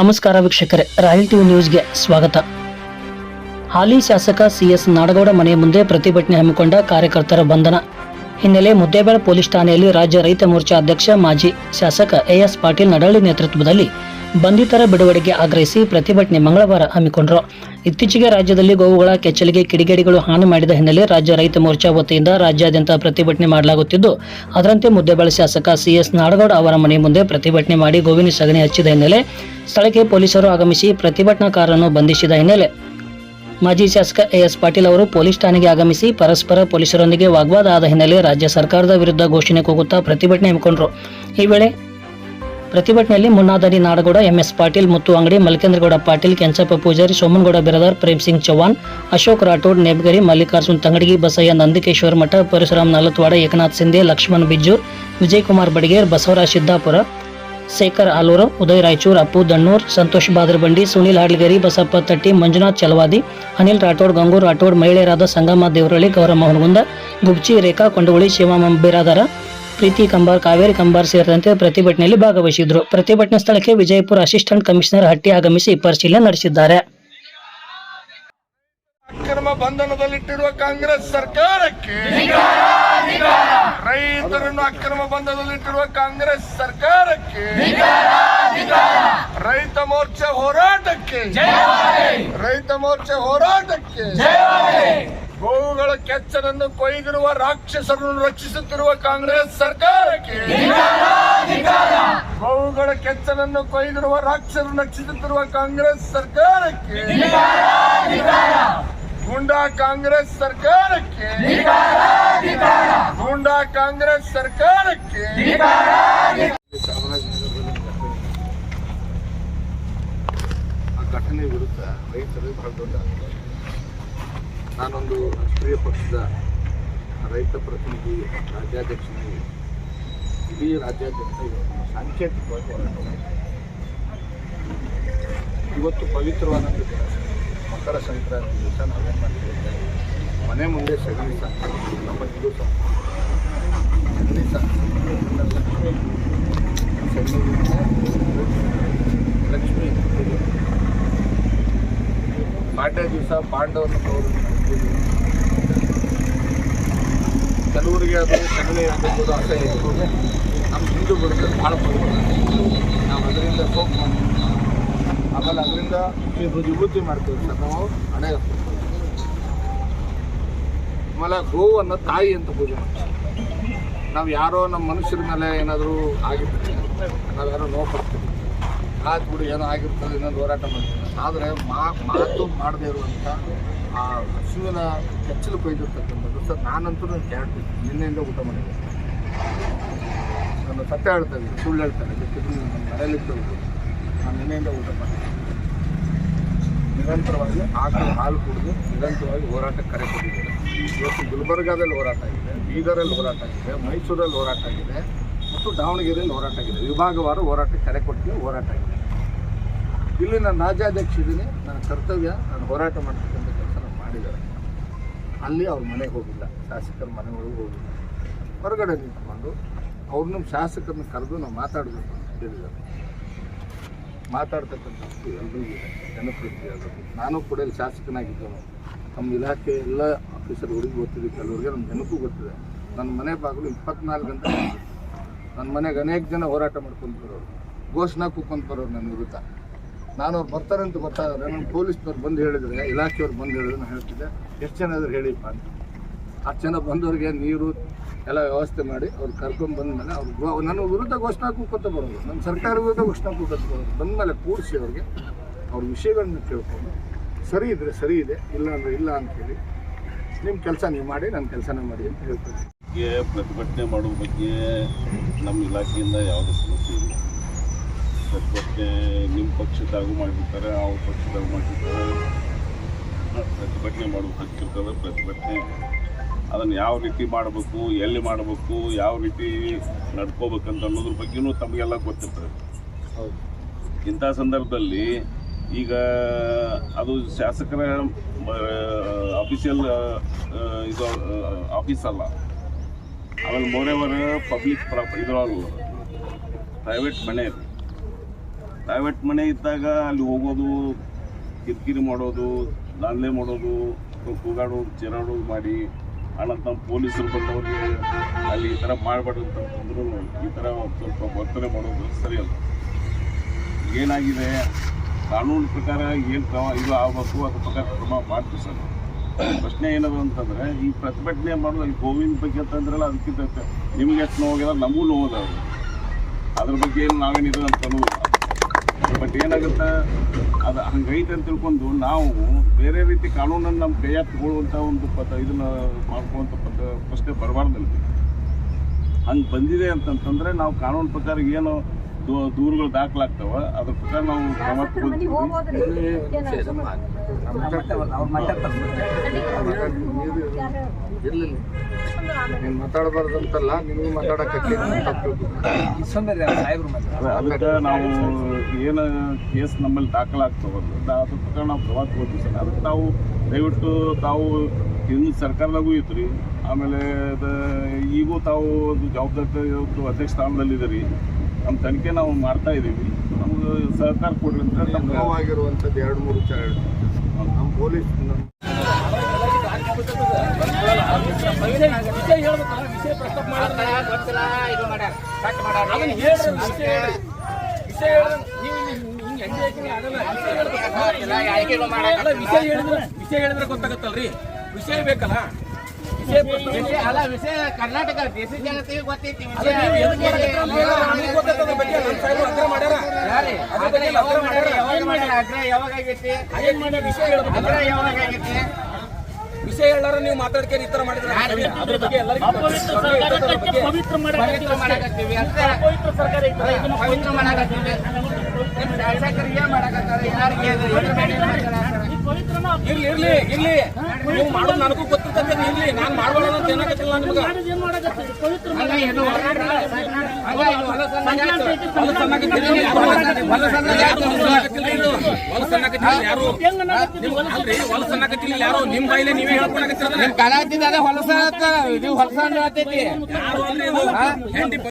ನಮಸ್ಕಾರ ವೀಕ್ಷಕರೇ, royal TV ನ್ಯೂಸ್ಗೆ ಸ್ವಾಗತ. ಹಾಲಿ ಶಾಸಕ ಸಿಎಸ್ ನಾಡಗೌಡ ಮನೆಯ ಮುಂದೆ ಪ್ರತಿಭಟನೆ ಹಮ್ಮಿಕೊಂಡ ಕಾರ್ಯಕರ್ತರ ಬಂಧನ. ಹಿನ್ನೆಲೆ ಮುದ್ದೇಬೇಳ ಪೊಲೀಸ್ ಠಾಣೆಯಲ್ಲಿ ರಾಜ್ಯ ರೈತ ಮೋರ್ಚಾ ಅಧ್ಯಕ್ಷ, ಮಾಜಿ ಶಾಸಕ ಎಎಸ್ ಪಾಟೀಲ್ ನಡಳ್ಳಿ ನೇತೃತ್ವದಲ್ಲಿ ಬಂಧಿತರ ಬಿಡುಗಡೆಗೆ ಆಗ್ರಹಿಸಿ ಪ್ರತಿಭಟನೆ ಮಂಗಳವಾರ ಹಮ್ಮಿಕೊಂಡರು. ಇತ್ತೀಚೆಗೆ ರಾಜ್ಯದಲ್ಲಿ ಗೋವುಗಳ ಕೆಚ್ಚಲಿಗೆ ಕಿಡಿಗೇಡಿಗಳು ಹಾನಿ ಮಾಡಿದ ಹಿನ್ನೆಲೆ ರಾಜ್ಯ ರೈತ ಮೋರ್ಚಾ ವತಿಯಿಂದ ರಾಜ್ಯಾದ್ಯಂತ ಪ್ರತಿಭಟನೆ ಮಾಡಲಾಗುತ್ತಿದ್ದು, ಅದರಂತೆ ಮುದ್ದೇಬೇಳ ಶಾಸಕ ಸಿಎಸ್ ನಾಡಗೌಡ ಅವರ ಮನೆ ಮುಂದೆ ಪ್ರತಿಭಟನೆ ಮಾಡಿ ಗೋವಿನ ಸಗಣಿ ಹಚ್ಚಿದ ಹಿನ್ನೆಲೆ ಸ್ಥಳಕ್ಕೆ ಪೊಲೀಸರು ಆಗಮಿಸಿ ಪ್ರತಿಭಟನಾಕಾರರನ್ನು ಬಂಧಿಸಿದ ಹಿನ್ನೆಲೆ ಮಾಜಿ ಶಾಸಕ ಎಎಸ್ ಪಾಟೀಲ್ ಅವರು ಪೊಲೀಸ್ ಠಾಣೆಗೆ ಆಗಮಿಸಿ ಪರಸ್ಪರ ಪೊಲೀಸರೊಂದಿಗೆ ವಾಗ್ವಾದ ಆದ ಹಿನ್ನೆಲೆ ರಾಜ್ಯ ಸರ್ಕಾರದ ವಿರುದ್ಧ ಘೋಷಣೆ ಕೂಗುತ್ತಾ ಪ್ರತಿಭಟನೆ ಹಮ್ಮಿಕೊಂಡರು. ಈ ವೇಳೆ ಪ್ರತಿಭಟನೆಯಲ್ಲಿ ಮುನ್ನಾದರಿ ನಾಡಗೌಡ, ಎಂಎಸ್ ಪಾಟೀಲ್ ಮುತ್ತು ಅಂಗಡಿ ಮಲ್ಕೇಂದ್ರಗೌಡ ಪಾಟೀಲ್, ಕೆಂಚಪ್ಪ ಪೂಜಾರಿ, ಸೋಮನಗೌಡ ಬಿರದಾರ್ ಪ್ರೇಮ್ ಸಿಂಗ್ ಚೌಹಾಣ್, ಅಶೋಕ್ ರಾಠೋಡ್ ನೆಬ್ಗರಿ ಮಲ್ಲಿಕಾರ್ಜುನ್ ತಂಗಡಗಿ, ಬಸಯ್ಯ ನಂದಿಕೇಶ್ವರ ಮಠ, ಪರಶುರಾಮ್ ನಲತ್ವಾಡ, ಏಕನಾಥ್ ಸಿಂಧೆ, ಲಕ್ಷ್ಮಣ್ ಬಿಜ್ಜೂರ್, ವಿಜಯಕುಮಾರ್ ಬಡಿಗೇರ್, ಬಸವರಾಜ್ ಸಿದ್ದಾಪುರ, ಶೇಖರ್ ಆಲೂರು, ಉದಯ್ ರಾಯಚೂರ್, ಅಪ್ಪು ದಣ್ಣೂರ್, ಸಂತೋಷ್ ಬಾದ್ರಬಂಡಿ, ಸುನೀಲ್ ಹಾಡ್ಲಗೇರಿ, ಬಸಪ್ಪ ತಟ್ಟಿ, ಮಂಜುನಾಥ್ ಚಲವಾದಿ, ಅನಿಲ್ ರಾಠೋಡ್, ಗಂಗೂರ್ ರಾಠೋಡ್, ಮಹಿಳೆಯರಾದ ಸಂಗಮ ದೇವರಳ್ಳಿ ಗೌರಮ್ಮ ಹುನಗುಂದ ಗುಬ್ಚಿ ರೇಖಾ ಕೊಂಡಗುಳಿ ಶಿವಮ ಬಿರಾದರ ಪ್ರೀತಿ ಕಂಬಾರ್ ಕಾವೇರಿ ಕಂಬಾರ್ ಸೇರಿದಂತೆ ಪ್ರತಿಭಟನೆಯಲ್ಲಿ ಭಾಗವಹಿಸಿದ್ರು. ಪ್ರತಿಭಟನೆ ಸ್ಥಳಕ್ಕೆ ವಿಜಯಪುರ ಅಸಿಸ್ಟೆಂಟ್ ಕಮಿಷನರ್ ಹಟ್ಟಿ ಆಗಮಿಸಿ ಪರಿಶೀಲನೆ ನಡೆಸಿದ್ದಾರೆ. ಅಕ್ರಮ ಬಂಧನದಲ್ಲಿಟ್ಟಿರುವ ಕಾಂಗ್ರೆಸ್ ಸರ್ಕಾರಕ್ಕೆ ರೈತರನ್ನು ಅಕ್ರಮ ಬಂಧನದಲ್ಲಿಟ್ಟಿರುವ ಕಾಂಗ್ರೆಸ್ ಸರ್ಕಾರಕ್ಕೆ ರೈತ ಮೋರ್ಚಾ ಹೋರಾಟಕ್ಕೆ ರೈತ ಮೋರ್ಚಾ ಹೋರಾಟಕ್ಕೆ ಗೋವುಗಳ ಕೆಚ್ಚನನ್ನು ಕೊಯ್ದಿರುವ ರಾಕ್ಷಸರನ್ನು ರಕ್ಷಿಸುತ್ತಿರುವ ಕಾಂಗ್ರೆಸ್ ಸರ್ಕಾರಕ್ಕೆ. ಗೋವುಗಳ ಕೆಚ್ಚನನ್ನು ಕೊಯ್ದಿರುವ ರಾಕ್ಷಸರನ್ನು ರಕ್ಷಿಸುತ್ತಿರುವ ಕಾಂಗ್ರೆಸ್ ಸರ್ಕಾರಕ್ಕೆ. ಗುಂಡಾ ಕಾಂಗ್ರೆಸ್ ಸರ್ಕಾರಕ್ಕೆ. ಗುಂಡಾ ಕಾಂಗ್ರೆಸ್ ಸರ್ಕಾರಕ್ಕೆ. ಘಟನೆ ವಿರುದ್ಧ ರೈತರು ಬಹಳ ದೊಡ್ಡ ನಾನೊಂದು ರಾಷ್ಟ್ರೀಯ ಪಕ್ಷದ ರೈತ ಪ್ರತಿನಿಧಿ ರಾಜ್ಯಾಧ್ಯಕ್ಷನಾಗಿ ಇಡೀ ರಾಜ್ಯಾದ್ಯಂತ ಇವತ್ತು ಸಾಂಕೇತಿಕವಾಗಿ. ಇವತ್ತು ಪವಿತ್ರವಾದಂಥ ದಿನ. ಮಕರ ಸಂಕ್ರಾಂತಿ ದಿವಸ ನಾವೇನು ಮಾಡ್ತೀವಿ ಅಂದ್ರೆ ಮನೆ ಮುಂದೆ ಸಗಣಿ ಸಾಕ್ತೀವಿ. ನಮ್ಮ ಹಿಂದೂ ಸಂಸ್ಕೃತಿ ಸಗಣಿ ಸಾಕ್ತೀವಿ. ಲಕ್ಷ್ಮಿ. ಲಕ್ಷ್ಮಿ. ಪಾಡ್ಯ ದಿವಸ ಪಾಂಡವನ ತವರು ಕೆಲವರಿಗೆ ಅದು ಸಗಣಿ ಆಗಿರ್ಬೋದು ಅಸಹ್ಯ ಇರ್ಬೋದು ನಮ್ಮ ಹಿಂದೂ ಬಿಡುತ್ತೆ ಭಾಳ ನಾವು ಅದರಿಂದ ಸೋಪ್ ಆಮೇಲೆ ಅದರಿಂದ ವಿಭೂತಿ ಮಾಡ್ತೀವಿ ಸರ್ ನಾವು, ಹಣೆ. ಆಮೇಲೆ ಗೋವನ್ನು ತಾಯಿ ಅಂತ ಪೂಜೆ ಮಾಡ್ತೀವಿ. ನಾವು ಯಾರೋ ನಮ್ಮ ಮನುಷ್ಯರ ಮೇಲೆ ಏನಾದರೂ ಆಗಿರ್ತೀವಿ ನಾವು ಯಾರೋ ನೋವು ಪಡ್ತೀವಿ ಆಯ್ತು ಬಿಡು, ಏನೋ ಆಗಿರ್ತದೆ, ಇನ್ನೊಂದು ಹೋರಾಟ ಮಾಡ್ತೀನಿ. ಆದರೆ ಮಾ, ಮಾತು ಮಾಡದೇ ಇರುವಂಥ ಆ ಹಸುವಿನ ಕೆಚ್ಚಲು ಕೊಯ್ದಿರ್ತಕ್ಕಂಥದ್ದು. ಸರ್, ನಾನಂತೂ ನಾನು ಕೇಳ್ತೀನಿ. ನಿನ್ನೆಯಿಂದ ಊಟ ಮಾಡಿದ್ದೆ ನಾನು ಸತ್ಯ ಹೇಳ್ತಾ ಇದ್ದೀನಿ, ಸುಳ್ಳು ಹೇಳ್ತಾರೆ ಬೇಕಿದ್ರೆ ನನ್ನ ಮನೇಲಿತ್ತು ನಾನು ನಿನ್ನೆಯಿಂದ ಊಟ ಮಾಡಿದ್ದೆ ನಿರಂತರವಾಗಿ ಆಕಳು ಹಾಲು ಕುಡಿದು ನಿರಂತರವಾಗಿ ಹೋರಾಟ ಕರೆ ಕೊಟ್ಟಿದ್ದೀನಿ. ಇವತ್ತು ಗುಲ್ಬರ್ಗಾದಲ್ಲಿ ಹೋರಾಟ ಆಗಿದೆ, ಬೀದರಲ್ಲಿ ಹೋರಾಟ ಆಗಿದೆ, ಮೈಸೂರಲ್ಲಿ ಹೋರಾಟ ಆಗಿದೆ. ಮತ್ತು ದಾವಣಗೆರೆಯಲ್ಲಿ ಹೋರಾಟ ಆಗಿದೆ. ವಿಭಾಗವಾರು ಹೋರಾಟ ಕರೆ ಕೊಟ್ಟಿಗೆ ಹೋರಾಟ ಆಗಿದೆ. ಇಲ್ಲಿ ನಾನು ರಾಜ್ಯಾಧ್ಯಕ್ಷ ಇದ್ದೀನಿ ನನ್ನ ಕರ್ತವ್ಯ ನಾನು ಹೋರಾಟ ಮಾಡ್ತಕ್ಕಂಥ ಕೆಲಸ ನಾನು ಮಾಡಿದ್ದಾರೆ. ಅಲ್ಲಿ ಅವ್ರ ಮನೆಗೆ ಹೋಗಿಲ್ಲ. ಶಾಸಕರ ಮನೆಗಳಿಗೆ ಹೋಗಿಲ್ಲ. ಹೊರಗಡೆ ನಿಂತ್ಕೊಂಡು ಅವ್ರನ್ನ ಶಾಸಕರನ್ನ ಕರೆದು ನಾವು ಮಾತಾಡಬೇಕು ಅಂತ ಹೇಳಿದ್ದಾರೆ. ಮಾತಾಡ್ತಕ್ಕಂಥದ್ದು ಎಲ್ಲರಿಗೂ ಇದೆ. ಜನಪ್ರಿಯತೆ ಆಗೋದು. ನಾನು ಕೂಡ ಇಲ್ಲಿ ಶಾಸಕನಾಗಿದ್ದವನು ನಮ್ಮ ಇಲಾಖೆ ಎಲ್ಲ ಆಫೀಸರ್ಗಳಿಗೆ ಗೊತ್ತಿದೆ. ಕೆಲವರಿಗೆ ನಮ್ಮ ಜನಕ್ಕೂ ಗೊತ್ತಿದೆ. ನನ್ನ ಮನೆ ಬಾಗಿಲು ಇಪ್ಪತ್ನಾಲ್ಕು ಗಂಟೆ. ನನ್ನ ಮನೆಗೆ ಅನೇಕ ಜನ ಹೋರಾಟ ಮಾಡ್ಕೊಂಡು ಬರೋರು. ಘೋಷಣಾ ಕೂತ್ಕೊಂಡು ಬರೋರು ನನ್ನ ವಿರುದ್ಧ. ನಾನು ಅವ್ರು ಬರ್ತಾರೆ ಅಂತ ಗೊತ್ತಾದ್ರೆ ನಮ್ಮ ಪೊಲೀಸ್ನವ್ರು ಬಂದು ಹೇಳಿದ್ರೆ, ಇಲಾಖೆಯವ್ರು ಬಂದು ಹೇಳಿದ್ರೆ ನಾನು ಹೇಳ್ತಿದ್ದೆ, ಎಷ್ಟು ಜನ ಆದರೂ ಹೇಳಿಪ್ಪ ಅಂತ. ಹತ್ತು ಜನ ಬಂದವ್ರಿಗೆ ನೀರು ಎಲ್ಲ ವ್ಯವಸ್ಥೆ ಮಾಡಿ ಅವ್ರು ಕರ್ಕೊಂಡು ಬಂದಮೇಲೆ ಅವ್ರು ನನ್ನ ವಿರುದ್ಧ ಘೋಷಣಾ ಕೂತ್ಕೊತ ಬರೋದು ನಮ್ಮ ಸರ್ಕಾರ ವಿರುದ್ಧ ಘೋಷಣಾ ಕೂತ್ಕೊತ ಬರೋದು ಬಂದಮೇಲೆ ಕೂಡಿಸಿ ಅವ್ರಿಗೆ ಅವ್ರ ವಿಷಯಗಳನ್ನ ಕೇಳ್ಕೊಂಡು ಸರಿ ಇದ್ರೆ ಸರಿ ಇದೆ ಇಲ್ಲ ಅಂದರೆ ಇಲ್ಲ ಅಂತೇಳಿ ನಿಮ್ಮ ಕೆಲಸ ನೀವು ಮಾಡಿ ನನ್ನ ಕೆಲಸನೇ ಮಾಡಿ ಅಂತ ಹೇಳ್ತೀನಿ ಬಗ್ಗೆ ಪ್ರತಿಭಟನೆ ಮಾಡುವ ಬಗ್ಗೆ ನಮ್ಮ ಇಲಾಖೆಯಿಂದ ಯಾವುದೇ ಸಮಸ್ಯೆ ಇಲ್ಲ. ಪ್ರತಿಭಟನೆ ನಿಮ್ಮ ಪಕ್ಷದಾಗೂ ಮಾಡಿರ್ತಾರೆ ಅವ್ರ ಪಕ್ಷದಾಗೂ ಮಾಡಿರ್ತಾರೆ. ಪ್ರತಿಭಟನೆ ಮಾಡುವ ಹಕ್ಕಿರ್ತದೆ ಪ್ರತಿಭಟನೆ. ಅದನ್ನು ಯಾವ ರೀತಿ ಮಾಡಬೇಕು ಎಲ್ಲಿ ಮಾಡಬೇಕು ಯಾವ ರೀತಿ ನಡ್ಕೋಬೇಕಂತ ಅನ್ನೋದ್ರ ಬಗ್ಗೆನೂ ತಮಗೆಲ್ಲ ಗೊತ್ತಿರ್ತದೆ. ಹೌದು. ಇಂಥ ಸಂದರ್ಭದಲ್ಲಿ ಈಗ ಅದು ಶಾಸಕರ ಅಫಿಷಿಯಲ್ ಇದು ಆಫೀಸ್ ಅಲ್ಲ. ಆಮೇಲೆ ಮೋರೆವರ್ ಪಬ್ಲಿಕ್ ಪ್ರಾಪ್ ಇದ್ರೊಳಗೆ ಪ್ರೈವೇಟ್ ಮನೆ ಇದೆ ಪ್ರೈವೇಟ್ ಮನೆ ಇದ್ದಾಗ ಅಲ್ಲಿ ಹೋಗೋದು, ಕಿರಿಕಿರಿ ಮಾಡೋದು, ದಾಂಧಲೆ ಮಾಡೋದು, ಕೂಗಾಡೋದು, ಚೇರಾಡೋದು ಮಾಡಿ ನಮ್ಮ ಪೊಲೀಸರು ಬಂದವ್ರಿಗೆ ಅಲ್ಲಿ ಈ ಥರ ಮಾಡಬಾರ್ದು ಅಂತಂದ್ರು ಈ ಥರ ಸ್ವಲ್ಪ ವರ್ತನೆ ಮಾಡೋದು ಸರಿಯಲ್ಲ ಏನಾಗಿದೆ? ಕಾನೂನು ಪ್ರಕಾರ ಏನು ಕ್ರಮ ಇದು ಆಗಬೇಕು, ಅದ್ರ ಪ್ರಕಾರ ಕ್ರಮ ಮಾಡ್ತೀವಿ ಸರ್. ಪ್ರಶ್ನೆ ಏನದು ಅಂತಂದ್ರೆ, ಈ ಪ್ರತಿಭಟನೆ ಮಾಡೋದು ಅಲ್ಲಿ ಗೋವಿಂದ ಬಗ್ಗೆ ಅಂತಂದ್ರಲ್ಲ ಅದಕ್ಕಿಂತ ನಿಮ್ಗೆ ಎಷ್ಟು ನೋವಾಗಿದೆ ನಮಗೂ ಅದು. ಅದ್ರ ಬಗ್ಗೆ ಏನು ನಾವೇನಿದೆ ಅಂತ ಬಟ್ ಏನಾಗುತ್ತೆ? ಅದು ಹಂಗೈತೆ ಅಂತ ತಿಳ್ಕೊಂಡು ನಾವು ಬೇರೆ ರೀತಿ ಕಾನೂನನ್ನು ನಮ್ಮ ಕೈಯಾಗ ತಗೊಳ್ಳುವಂಥ ಒಂದು ಪದ, ಇದನ್ನ ಮಾಡ್ಕೊಳ್ಳುವಂಥ ಪದ, ಪ್ರಶ್ನೆ ಬರಬಾರ್ದಲ್ಲಿ ಹಂಗೆ ಬಂದಿದೆ ಅಂತಂತಂದರೆ ನಾವು ಕಾನೂನು ಪ್ರಕಾರ ಏನು ದೂರುಗಳು ದಾಖಲಾಗ್ತಾವ. ಅದ್ರ ಪ್ರಕಾರ ನಾವು ನೀನು ಮಾತಾಡಬಾರ್ದಂತಲ್ಲ ನಿನಗೂ ಮಾತಾಡಕ್ಕೆ ಅದಕ್ಕೆ ನಾವು ಏನು ಕೇಸ್ ನಮ್ಮಲ್ಲಿ ದಾಖಲಾಗ್ತಾವಲ್ಲ ಅದ್ರ ಪ್ರಕಾರ ನಾವು ಕ್ರಮ ತಗೋತೀವಿ ಸರ್. ಅದಕ್ಕೆ ನಾವು ದಯವಿಟ್ಟು ತಾವು ಇನ್ನು ಸರ್ಕಾರದಾಗೂ ರೀ ಆಮೇಲೆ ಅದು ಈಗೂ ತಾವು ಜವಾಬ್ದಾರಿ ಇವತ್ತು ಅಧ್ಯಕ್ಷ ಸ್ಥಾನದಲ್ಲಿದ್ದೀರಿ. ನಮ್ಮ ತನಿಖೆ ನಾವು ಮಾಡ್ತಾ ಇದ್ದೀವಿ ನಮ್ಗೆ ಸಹಕಾರ ಕೊಡ್ರಿ ಅಂತ ಹೇಳಿ ನಮ್ಗೆ ನೋವಾಗಿರುವಂಥದ್ದು ಎರಡು ಮೂರು ವಿಚಾರ ಹೇಳ್ತೀನಿ ನಮ್ಮ ಪೊಲೀಸ್ ನಮ್ಮ ವಿಷಯ ಹೇಳಿದ್ರೆ ವಿಷಯ ಹೇಳಿದ್ರೆ ಗೊತ್ತಾಗತ್ತಲ್ರಿ? ವಿಷಯ ಬೇಕಲ್ಲ? ವಿಷಯ ಅಲ್ಲ ವಿಷಯ ಕರ್ನಾಟಕ ದೇಶ ಜನತೆಗೆ ಯಾವಾಗ. ಯಾವಾಗ ಆಗೈತಿ ಯಾವಾಗ ಆಗೈತಿ ವಿಷಯ ಹೇಳಾರ ನೀವು ಮಾತಾಡ್ಕೊಂಡು ಈ ತರ ಮಾಡಿದ್ರೆ ಪವಿತ್ರ ಮಾಡಕತ್ತೀವಿ ಪವಿತ್ರ ಏನ್ ಮಾಡ್ತಾರ? ಇರ್ಲಿ ಇರ್ಲಿ ಇರ್ಲಿ ನೀವು ಮಾಡೋದು ನನಗೂ ಗೊತ್ತಿರ್ತೈತೆ ಇರ್ಲಿ ನಾನ್ ಮಾಡ್ಬೇಡ ಅಂತ ಏನಾಗತ್ತಿಲ್ಲ ನಿಮ್ಗೆ ಏನು ಹೊರನಾಡ್ರಿ? ಹಂಗ ಇದು ಹೊಲಸು ನೀವು ಯಾರು ಹೊಲಸು ಯಾರು ನಿಮ್ ಬಾಯಿಲೆ ನೀವೇ ಹೇಳ್ಕೊಳಕತ್ತಿರ ನಿಮ್